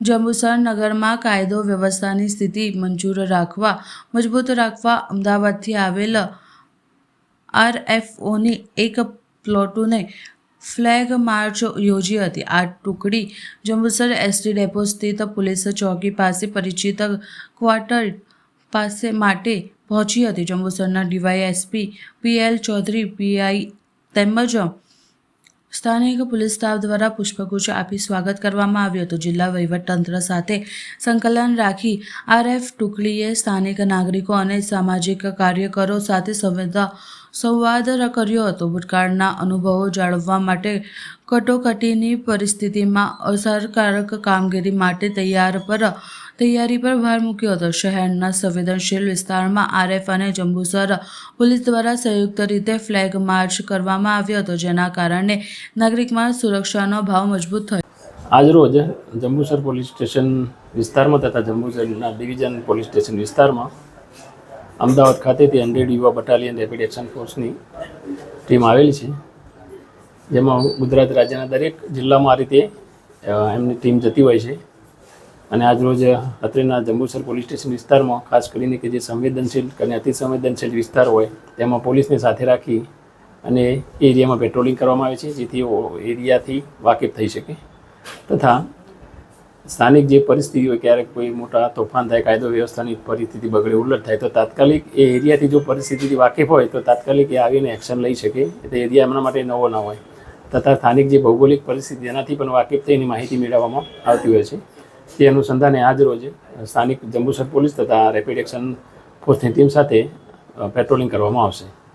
જંબુસર નગરમાં કાયદો વ્યવસ્થાની સ્થિતિ મંજૂર રાખવા, મજબૂત રાખવા અમદાવાદથી આવેલ આરએફઓની એક પ્લોટુને ફ્લેગ માર્ચ યોજી હતી. આ ટુકડી જંબુસર એસટી ડેપો સ્થિત પોલીસ ચોકી પાસે પરિચિત ક્વાર્ટર પાસે માટે પહોંચી હતી. જંબુસરના ડીવાયએસપી પીએલ ચૌધરી પીઆઈ તેમજ સ્થાનિક પોલીસ સ્ટાફ દ્વારા પુષ્પગુચ્છ આપી સ્વાગત કરવામાં આવ્યું હતું. જિલ્લા વહીવટતંત્ર સાથે સંકલન રાખી આરએફ ટુકડીએ સ્થાનિક નાગરિકો અને સામાજિક કાર્યકરો સાથે સંવેદા, સંવાદ કર્યો હતો. ભૂતકાળના અનુભવો જાળવવા માટે કટોકટીની પરિસ્થિતિમાં અસરકારક કામગીરી માટે તૈયાર પર તૈયારી પર ભાર મૂક્યો હતો. શહેરના સંવેદનશીલ વિસ્તારમાં આરએફ અને જંબુસર પોલીસ દ્વારા સંયુક્ત રીતે ફ્લેગ માર્ચ કરવામાં આવ્યો હતો, જેના કારણે નાગરિકમાં સુરક્ષાનો ભાવ મજબૂત થયો. આજરોજ જંબુસર પોલીસ સ્ટેશન વિસ્તારમાં તથા જંબુસરના ડિવિઝન પોલીસ સ્ટેશન વિસ્તારમાં અમદાવાદ ખાતેથી હંડ્રેડ યુવા બટાલિયન રેપિડ એક્શન ફોર્સની ટીમ આવેલી છે. જેમાં ગુજરાત રાજ્યના દરેક જિલ્લામાં આ રીતે એમની ટીમ જતી હોય છે. અને આજરોજ અત્રેના જંબુસર પોલીસ સ્ટેશન વિસ્તારમાં, ખાસ કરીને કે જે સંવેદનશીલ અને અતિ સંવેદનશીલ વિસ્તાર હોય, તેમાં પોલીસને સાથે રાખી અને એરિયામાં પેટ્રોલિંગ કરવામાં આવે છે, જેથી એરિયાથી વાકેફ થઈ શકે. તથા સ્થાનિક જે પરિસ્થિતિ હોય, ક્યારેક કોઈ મોટા તોફાન થાય, કાયદો વ્યવસ્થાની પરિસ્થિતિ બગડે, ઉલટ થાય, તો તાત્કાલિક એ એરિયાથી જો પરિસ્થિતિથી વાકેફ હોય, તો તાત્કાલિક એ આવીને એક્શન લઈ શકે. એટલે એરિયા એમના માટે નવો ના હોય. તથા સ્થાનિક જે ભૌગોલિક પરિસ્થિતિ, એનાથી પણ વાકેફ થઈને માહિતી મેળવવામાં આવતી હોય છે. તે અનુસંધાને આજ રોજ સ્થાનિક જંબુસર પોલીસ તથા રેપિડ એક્શન ફોર્સની ટીમ સાથે પેટ્રોલિંગ કરવામાં આવશે.